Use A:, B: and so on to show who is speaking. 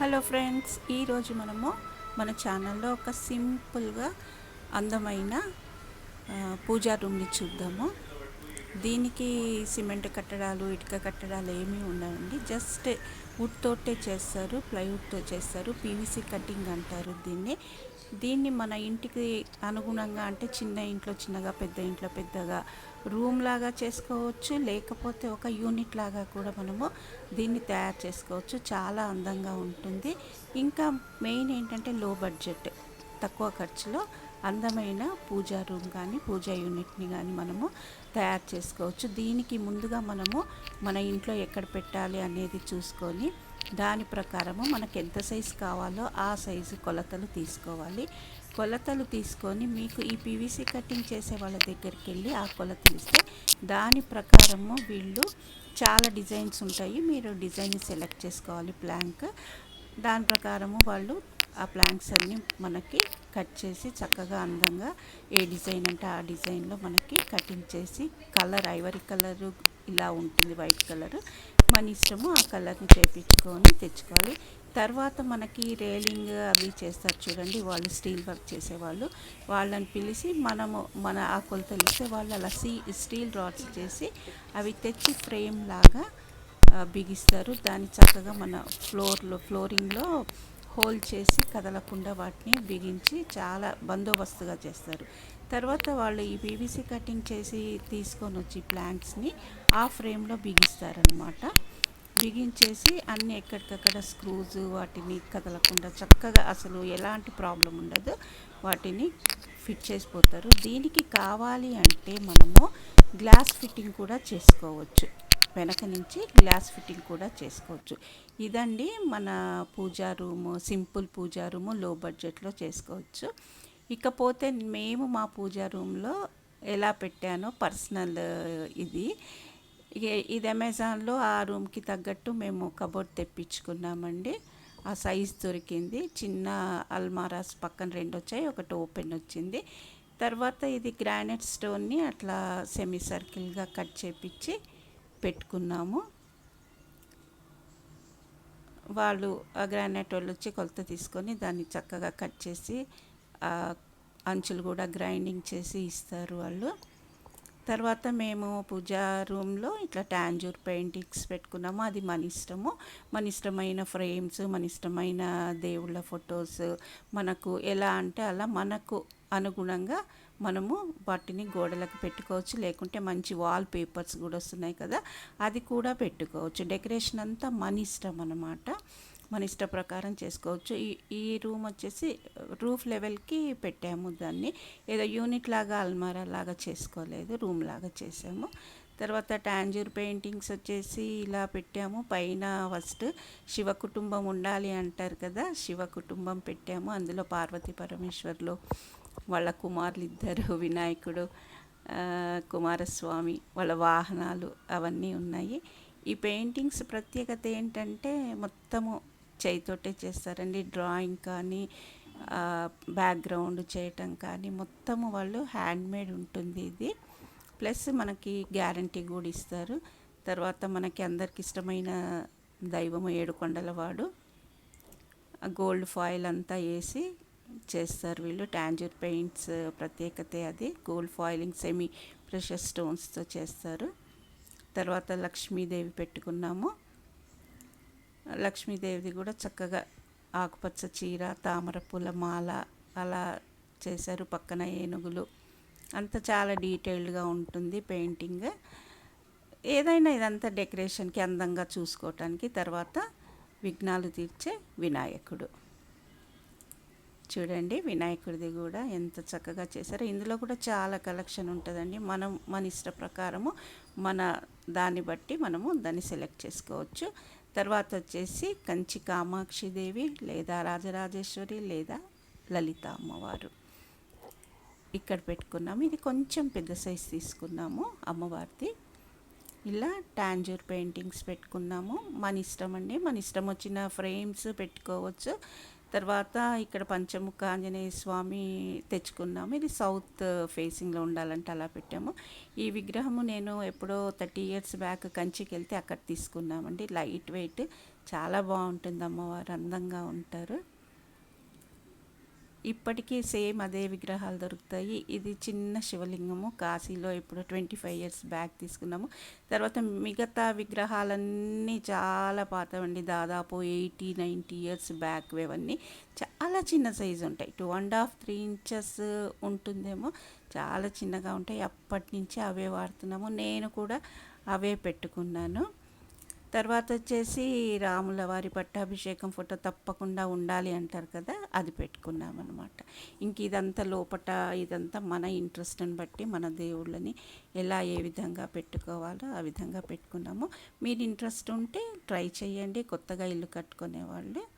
A: Hello friends ఈరోజు మనము మన ఛానల్లో ఒక సింపుల్గా అందమైన పూజా రూమ్ని చూద్దాము. దీనికి సిమెంట్ కట్టడాలు ఇటుక కట్టడాలు ఏమీ ఉండవండి. జస్ట్ వుడ్ తోటే చేస్తారు ప్లైవుడ్తో చేస్తారు పీవీసీ కటింగ్ అంటారు దీన్ని. దీన్ని మన ఇంటికి అనుగుణంగా అంటే చిన్న ఇంట్లో చిన్నగా పెద్ద ఇంట్లో పెద్దగా రూమ్ లాగా చేసుకోవచ్చు. లేకపోతే ఒక యూనిట్ లాగా కూడా మనము దీన్ని తయారు చేసుకోవచ్చు. చాలా అందంగా ఉంటుంది. ఇంకా మెయిన్ ఏంటంటే లో బడ్జెట్ తక్కువ ఖర్చులో అందమైన పూజా రూమ్ కానీ పూజా యూనిట్ని కానీ మనము తయారు చేసుకోవచ్చు. దీనికి ముందుగా మనము మన ఇంట్లో ఎక్కడ పెట్టాలి అనేది చూసుకొని దాని ప్రకారము మనకు ఎంత సైజు కావాలో ఆ సైజు కొలతలు తీసుకోవాలి. కొలతలు తీసుకొని మీకు ఈ పీవీసీ కటింగ్ చేసే వాళ్ళ దగ్గరికి వెళ్ళి ఆ కొలతలు ఇస్తే దాని ప్రకారము వీళ్ళు చాలా డిజైన్స్ ఉంటాయి. మీరు డిజైన్ సెలెక్ట్ చేసుకోవాలి ప్లాంక్. దాని ప్రకారము వాళ్ళు ఆ ప్లాంక్స్ అన్నీ మనకి కట్ చేసి చక్కగా అందంగా ఏ డిజైన్ అంటే ఆ డిజైన్లో మనకి కటింగ్ చేసి కలర్ ఐవరీ కలరు ఇలా ఉంటుంది వైట్ కలర్ మన ఇష్టము ఆ కలర్ని చేపించుకొని తెచ్చుకోవాలి. తర్వాత మనకి రేలింగ్ అవి చేస్తారు చూడండి వాళ్ళు స్టీల్ వర్క్ చేసేవాళ్ళు. వాళ్ళని పిలిచి మనము మన ఆ కొలతలు ఇస్తే వాళ్ళు అలా సీ స్టీల్ రాడ్స్ చేసి అవి తెచ్చి ఫ్రేమ్ లాగా బిగిస్తారు. దాన్ని చక్కగా మన ఫ్లోర్లో ఫ్లోరింగ్లో హోల్ చేసి కదలకుండా వాటిని బిగించి చాలా బందోబస్తుగా చేస్తారు. తర్వాత వాళ్ళు ఈ పీవీసీ కటింగ్ చేసి తీసుకొని వచ్చి ప్లాంక్స్ని ఆ ఫ్రేమ్లో బిగిస్తారనమాట బిగించేసి అన్ని ఎక్కడికక్కడ స్క్రూస్ వాటిని కదలకుండా చక్కగా అసలు ఎలాంటి ప్రాబ్లం ఉండదు వాటిని ఫిట్ చేసిపోతారు. దీనికి కావాలి అంటే మనము గ్లాస్ ఫిట్టింగ్ కూడా చేసుకోవచ్చు. వెనక నుంచి గ్లాస్ ఫిట్టింగ్ కూడా చేసుకోవచ్చు. ఇదండి మన puja room simple puja room లో బడ్జెట్లో చేసుకోవచ్చు. ఇకపోతే మేము మా పూజా రూమ్లో ఎలా పెట్టానో పర్సనల్ ఇది. ఇది అమెజాన్లో ఆ రూమ్కి తగ్గట్టు మేము కబోర్డ్ తెప్పించుకున్నామండి. ఆ సైజ్ దొరికింది. చిన్న అల్మారాస్ పక్కన రెండు వచ్చాయి ఒకటి ఓపెన్ వచ్చింది. తర్వాత ఇది గ్రానైట్ స్టోన్ని అట్లా సెమీ సర్కిల్గా కట్ చేపించి పెట్టుకున్నాము. వాళ్ళు ఆ గ్రానైట్ వాళ్ళు వచ్చి కొలత తీసుకొని దాన్ని చక్కగా కట్ చేసి అంచులు కూడా గ్రైండింగ్ చేసి ఇస్తారు వాళ్ళు. తర్వాత మేము పూజా రూమ్లో ఇట్లా టాంజూర్ పెయింటింగ్స్ పెట్టుకున్నాము. అది మన ఇష్టము. మన ఇష్టమైన ఫ్రేమ్స్ మన ఇష్టమైన దేవుళ్ళ ఫొటోస్ మనకు ఎలా అంటే అలా మనకు అనుగుణంగా మనము వాటిని గోడలకు పెట్టుకోవచ్చు. లేకుంటే మంచి వాల్ పేపర్స్ కూడా వస్తున్నాయి కదా అది కూడా పెట్టుకోవచ్చు. డెకరేషన్ అంతా మన ఇష్టం అన్నమాట. మన ఇష్ట ప్రకారం చేసుకోవచ్చు. ఈ ఈ రూమ్ వచ్చేసి రూఫ్ లెవెల్కి పెట్టాము దాన్ని. ఏదో యూనిట్ లాగా అల్మారా లాగా చేసుకోలేదు. రూమ్ లాగా చేసాము. తర్వాత టాంజూర్ పెయింటింగ్స్ వచ్చేసి ఇలా పెట్టాము. పైన ఫస్ట్ శివ కుటుంబం ఉండాలి అంటారు కదా శివ కుటుంబం పెట్టాము. అందులో పార్వతీ పరమేశ్వర్లు వాళ్ళ కుమారులు ఇద్దరు వినాయకుడు కుమారస్వామి వాళ్ళ వాహనాలు అవన్నీ ఉన్నాయి. ఈ పెయింటింగ్స్ ప్రత్యేకత ఏంటంటే మొత్తము చేయితోటే చేస్తారండి. డ్రాయింగ్ కానీ బ్యాక్గ్రౌండ్ చేయటం కానీ మొత్తము వాళ్ళు హ్యాండ్మేడ్ ఉంటుంది ఇది. ప్లస్ మనకి గ్యారంటీ కూడా ఇస్తారు. తర్వాత మనకి అందరికి ఇష్టమైన దైవము ఏడుకొండల వాడు గోల్డ్ ఫాయిల్ అంతా వేసి చేస్తారు వీళ్ళు. టాంజర్ పెయింట్స్ ప్రత్యేకతే అది. గోల్డ్ ఫాయిలింగ్ సెమీ ప్రెషర్ స్టోన్స్తో చేస్తారు. తర్వాత లక్ష్మీదేవి పెట్టుకున్నాము. లక్ష్మీదేవిది కూడా చక్కగా ఆకుపచ్చ చీర తామర పూల మాల అలా చేశారు. పక్కన ఏనుగులు. అంత చాలా డీటెయిల్డ్గా ఉంటుంది పెయింటింగ్. ఏదైనా ఇదంతా డెకరేషన్కి అందంగా చూసుకోవటానికి తర్వాత విఘ్నాలు తీర్చే వినాయకుడు. చూడండి వినాయకుడిది కూడా ఎంత చక్కగా చేశారో. ఇందులో కూడా చాలా కలెక్షన్ ఉంటుందండి. మనం మన ఇష్ట ప్రకారము మన దాన్ని బట్టి మనము దాన్ని సెలెక్ట్ చేసుకోవచ్చు. తర్వాత వచ్చేసి కంచి కామాక్షి దేవి లేదా రాజరాజేశ్వరి లేదా లలిత అమ్మవారు. ఇక్కడ పెట్టుకున్నాము. ఇది కొంచెం పెద్ద సైజ్ తీసుకున్నాము అమ్మవారిది. ఇలా టాంజూర్ పెయింటింగ్స్ పెట్టుకున్నాము. మన ఇష్టం అండి మన ఇష్టం వచ్చిన ఫ్రేమ్స్ పెట్టుకోవచ్చు. తర్వాత ఇక్కడ పంచముఖ ఆంజనేయ స్వామి తెచ్చుకున్నాము. ఇది సౌత్ ఫేసింగ్లో ఉండాలంటే అలా పెట్టాము. ఈ విగ్రహము నేను ఎప్పుడో థర్టీ ఇయర్స్ బ్యాక్ కంచికి వెళ్తే అక్కడ తీసుకున్నామండి. Light weight. చాలా బాగుంటుంది అమ్మవారు అందంగా ఉంటారు. ఇప్పటికీ సేమ్ అదే విగ్రహాలు దొరుకుతాయి. ఇది చిన్న శివలింగము. కాశీలో ఇప్పుడు ట్వంటీ ఫైవ్ ఇయర్స్ బ్యాక్ తీసుకున్నాము. తర్వాత మిగతా విగ్రహాలన్నీ చాలా పాతవండి. దాదాపు ఎయిటీ నైంటీ ఇయర్స్ బ్యాక్ ఇవన్నీ చాలా చిన్న సైజు ఉంటాయి. Two and half three inches ఉంటుందేమో. చాలా చిన్నగా ఉంటాయి. అప్పటి నుంచి అవే వాడుతున్నాము. నేను కూడా అవే పెట్టుకున్నాను. తర్వాత వచ్చేసి రాముల వారి పట్టాభిషేకం ఫోటో తప్పకుండా ఉండాలి అంటారు కదా అది పెట్టుకున్నాం అనమాట ఇంక ఇదంతా లోపట ఇదంతా మన ఇంట్రెస్ట్ని బట్టి మన దేవుళ్ళని ఎలా ఏ విధంగా పెట్టుకోవాలో ఆ విధంగా పెట్టుకున్నాము. మీరు ఇంట్రెస్ట్ ఉంటే ట్రై చేయండి కొత్తగా ఇల్లు కట్టుకునే వాళ్ళు